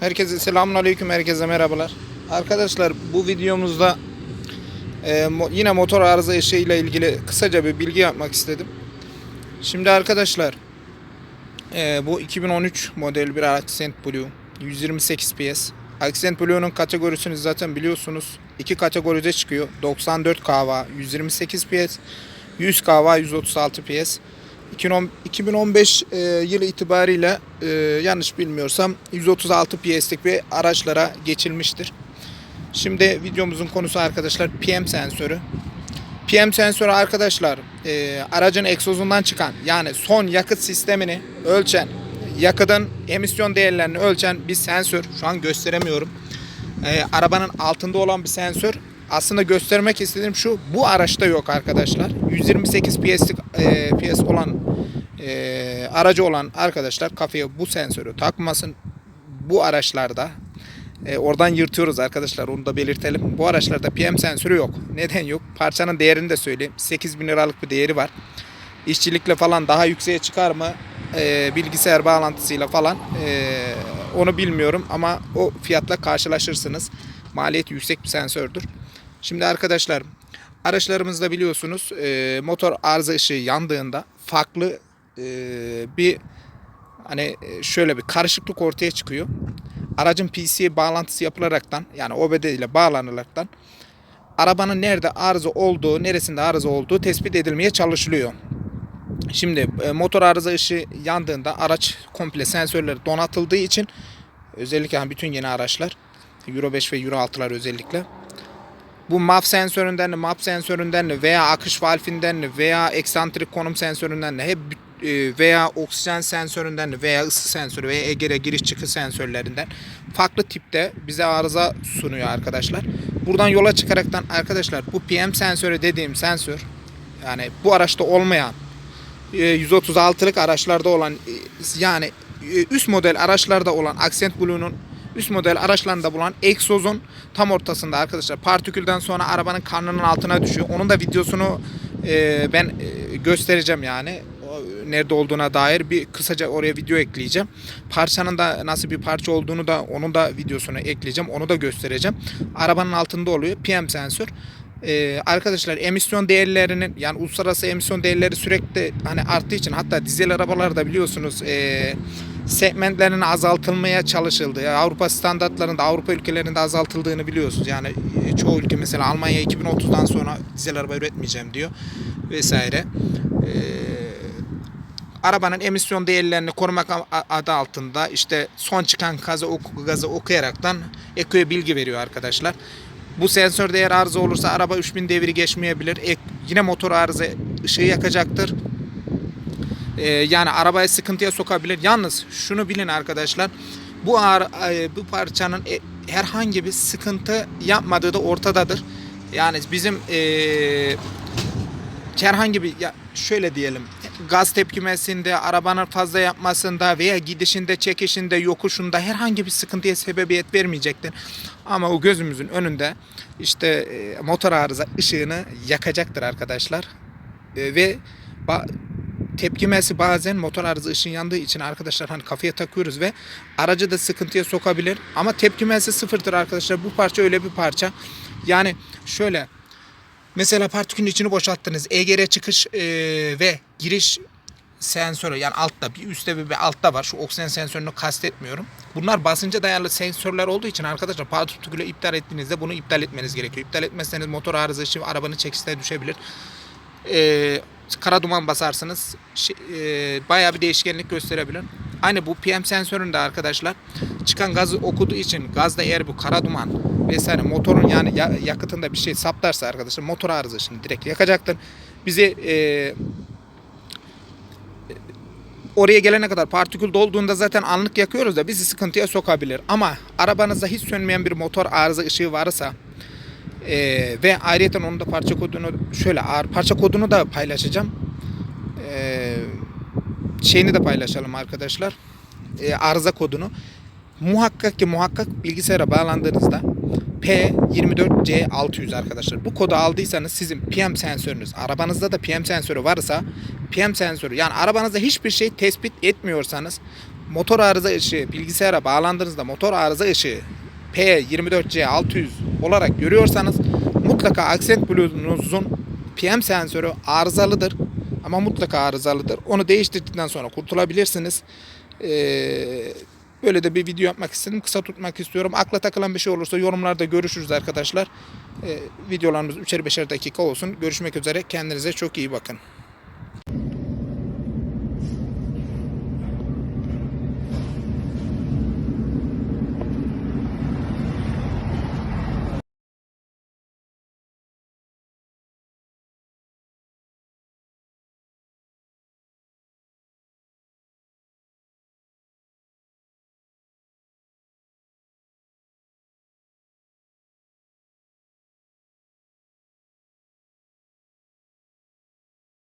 Herkese selamun aleyküm, herkese merhabalar. Arkadaşlar bu videomuzda e, yine motor arıza eşiği ile ilgili kısaca bir bilgi yapmak istedim. Şimdi arkadaşlar e, bu 2013 model bir Accent Blue 128 PS. Accent Blue'nun kategorisini zaten biliyorsunuz. iki kategoride çıkıyor. 94 kW 128 PS, 100 kW 136 PS. 2010 2015 e, yılı itibariyle e, yanlış bilmiyorsam 136 PS'lik bir araçlara geçilmiştir. Şimdi videomuzun konusu arkadaşlar PM sensörü. PM sensörü arkadaşlar e, aracın egzozundan çıkan yani son yakıt sistemini ölçen yakıtın emisyon değerlerini ölçen bir sensör. Şu an gösteremiyorum. E, arabanın altında olan bir sensör. Aslında göstermek istediğim şu bu araçta yok arkadaşlar. 128 PS'lik e, PS olan e, aracı olan arkadaşlar kafaya bu sensörü takmasın. Bu araçlarda e, oradan yırtıyoruz arkadaşlar onu da belirtelim. Bu araçlarda PM sensörü yok. Neden yok? Parçanın değerini de söyleyeyim. 8000 liralık bir değeri var. İşçilikle falan daha yükseğe çıkar mı? E, bilgisayar bağlantısıyla falan e, onu bilmiyorum ama o fiyatla karşılaşırsınız. Maliyeti yüksek bir sensördür. Şimdi arkadaşlar araçlarımızda biliyorsunuz e, motor arıza ışığı yandığında farklı e, bir hani e, şöyle bir karışıklık ortaya çıkıyor. Aracın PC'ye bağlantısı yapılaraktan yani OBD ile bağlanılaraktan arabanın nerede arıza olduğu, neresinde arıza olduğu tespit edilmeye çalışılıyor. Şimdi e, motor arıza ışığı yandığında araç komple sensörleri donatıldığı için özellikle hani bütün yeni araçlar Euro 5 ve Euro 6'lar özellikle bu MAF sensöründen de, MAP sensöründen de veya akış valfinden de veya eksantrik konum sensöründen de hep e, veya oksijen sensöründen de veya ısı sensörü veya EGR giriş çıkış sensörlerinden farklı tipte bize arıza sunuyor arkadaşlar. Buradan yola çıkaraktan arkadaşlar bu PM sensörü dediğim sensör yani bu araçta olmayan e, 136'lık araçlarda olan e, yani e, üst model araçlarda olan Accent Blue'nun üst model araçlarında bulunan egzozun tam ortasında arkadaşlar partikülden sonra arabanın karnının altına düşüyor. Onun da videosunu e, ben e, göstereceğim yani nerede olduğuna dair bir kısaca oraya video ekleyeceğim. Parçanın da nasıl bir parça olduğunu da onun da videosunu ekleyeceğim. Onu da göstereceğim. Arabanın altında oluyor PM sensör. Ee, arkadaşlar emisyon değerlerinin yani uluslararası emisyon değerleri sürekli hani arttığı için hatta dizel arabalarda biliyorsunuz e, segmentlerinin azaltılmaya çalışıldı. Yani Avrupa standartlarında Avrupa ülkelerinde azaltıldığını biliyorsunuz. Yani e, çoğu ülke mesela Almanya 2030'dan sonra dizel araba üretmeyeceğim diyor vesaire. Ee, arabanın emisyon değerlerini korumak adı altında işte son çıkan gazı, oku, gazı okuyaraktan EKO'ya bilgi veriyor arkadaşlar. Bu sensör değer arıza olursa araba 3000 deviri geçmeyebilir. Ek, yine motor arıza ışığı yakacaktır. Ee, yani arabayı sıkıntıya sokabilir. Yalnız şunu bilin arkadaşlar. Bu ağır, e, bu parçanın e, herhangi bir sıkıntı yapmadığı da ortadadır. Yani bizim e, herhangi bir ya şöyle diyelim gaz tepkimesinde, arabanın fazla yapmasında veya gidişinde, çekişinde, yokuşunda herhangi bir sıkıntıya sebebiyet vermeyecektir. Ama o gözümüzün önünde işte e, motor arıza ışığını yakacaktır arkadaşlar. E, ve tepkimesi bazen motor arıza ışığın yandığı için arkadaşlar hani kafaya takıyoruz ve aracı da sıkıntıya sokabilir. Ama tepkimesi sıfırdır arkadaşlar. Bu parça öyle bir parça. Yani şöyle Mesela partikülün içini boşalttınız. EGR çıkış e, ve giriş sensörü yani altta bir üstte bir, bir altta var. Şu oksijen sensörünü kastetmiyorum. Bunlar basınca dayalı sensörler olduğu için arkadaşlar partikülü iptal ettiğinizde bunu iptal etmeniz gerekiyor. İptal etmezseniz motor arızası arabanın çekişine düşebilir. E, kara duman basarsınız. Şey, e, bayağı bir değişkenlik gösterebilir. Aynı bu PM sensöründe arkadaşlar çıkan gazı okuduğu için gazda eğer bu kara duman vesaire motorun yani ya- yakıtında bir şey saptarsa arkadaşlar motor arızasını direkt yakacaktır. Bizi e, oraya gelene kadar partikül dolduğunda zaten anlık yakıyoruz da bizi sıkıntıya sokabilir. Ama arabanızda hiç sönmeyen bir motor arıza ışığı varsa e, ve ayrıca onun da parça kodunu şöyle parça kodunu da paylaşacağım. E, şeyini de paylaşalım arkadaşlar. E, arıza kodunu. Muhakkak ki muhakkak bilgisayara bağlandığınızda P24C600 arkadaşlar. Bu kodu aldıysanız sizin PM sensörünüz, arabanızda da PM sensörü varsa PM sensörü yani arabanızda hiçbir şey tespit etmiyorsanız motor arıza ışığı bilgisayara bağlandığınızda motor arıza ışığı P24C600 olarak görüyorsanız mutlaka Accent Blue'nuzun PM sensörü arızalıdır. Ama mutlaka arızalıdır. Onu değiştirdikten sonra kurtulabilirsiniz. Ee, böyle de bir video yapmak istedim. Kısa tutmak istiyorum. Akla takılan bir şey olursa yorumlarda görüşürüz arkadaşlar. Ee, videolarımız 3'er 5'er dakika olsun. Görüşmek üzere. Kendinize çok iyi bakın.